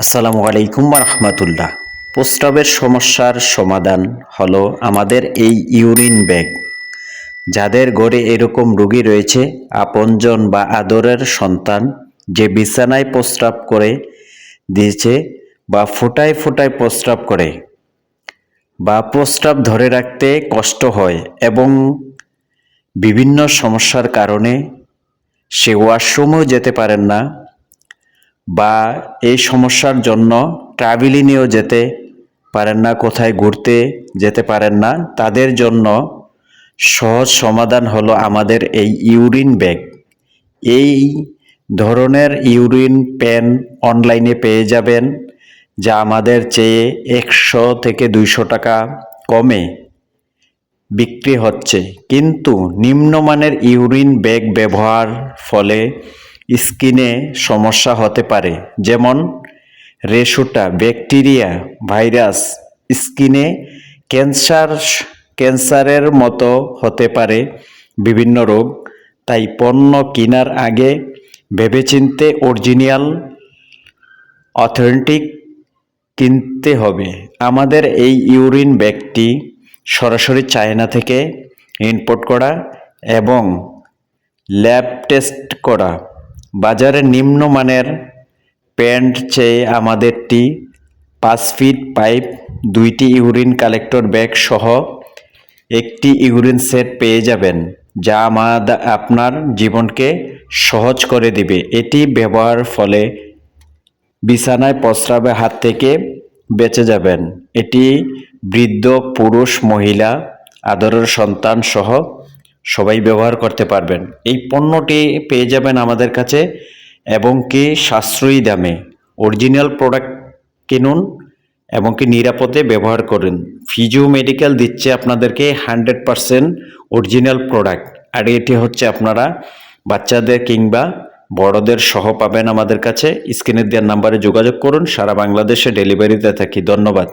আসসালামু আলাইকুম রহমতুল্লাহ প্রস্রাবের সমস্যার সমাধান হলো আমাদের এই ইউরিন ব্যাগ। যাদের ঘরে এরকম রোগী রয়েছে, আপনজন বা আদরের সন্তান যে বিছানায় প্রস্রাব করে দিয়েছে বা ফোটায় ফোটায় প্রস্রাব করে বা প্রস্রাব ধরে রাখতে কষ্ট হয় এবং বিভিন্ন সমস্যার কারণে সে ওয়াশরুমেও যেতে পারেন না বা এই সমস্যার জন্য ট্রাভেলিংয়েও যেতে পারেন না, কোথায় ঘুরতে যেতে পারেন না, তাদের জন্য সহজ সমাধান হলো আমাদের এই ইউরিন ব্যাগ। এই ধরনের ইউরিন প্যান অনলাইনে পেয়ে যাবেন, যা আমাদের চেয়ে একশো থেকে দুইশো টাকা কমে বিক্রি হচ্ছে। কিন্তু নিম্নমানের ইউরিন ব্যাগ ব্যবহার ফলে স্কিনে সমস্যা হতে পারে, যেমন রেশুটা ব্যাকটেরিয়া, ভাইরাস, স্কিনে ক্যান্সার, ক্যান্সারের মতো হতে পারে বিভিন্ন রোগ। তাই পণ্য কেনার আগে ভেবেচিন্তে অরিজিনাল, অথেন্টিক কিনতে হবে। আমাদের এই ইউরিন ব্যাগটি সরাসরি চায়না থেকে ইম্পোর্ট করা এবং ল্যাব টেস্ট করা। বাজারে নিম্নমানের প্যান্ট চেয়ে আমাদেরটি পাঁচ ফিট পাইপ, দুইটি ইউরিন কালেক্টর ব্যাগ সহ একটি ইউরিন সেট পেয়ে যাবেন, যা আমাদের আপনার জীবনকে সহজ করে দিবে। এটি ব্যবহার ফলে বিছানায় প্রস্রাবের হাত থেকে বেঁচে যাবেন। এটি বৃদ্ধ, পুরুষ, মহিলা, আদরের সন্তান সহ সবাই ব্যবহার করতে পারবেন। এই পণ্যটি পেয়ে যাবেন আমাদের কাছে এবং কি সাশ্রয়ী দামে। অরিজিনাল প্রোডাক্ট কিনুন এবং কি নিরাপদে ব্যবহার করুন। ফিজিও মেডিকেল দিচ্ছে আপনাদেরকে হান্ড্রেড পারসেন্ট অরিজিনাল প্রোডাক্ট আর এটি হচ্ছে আপনারা বাচ্চাদের কিংবা বড়দের সহ পাবেন আমাদের কাছে। স্ক্রিনের দেওয়ার নাম্বারে যোগাযোগ করুন। সারা বাংলাদেশে ডেলিভারিতে থাকি। ধন্যবাদ।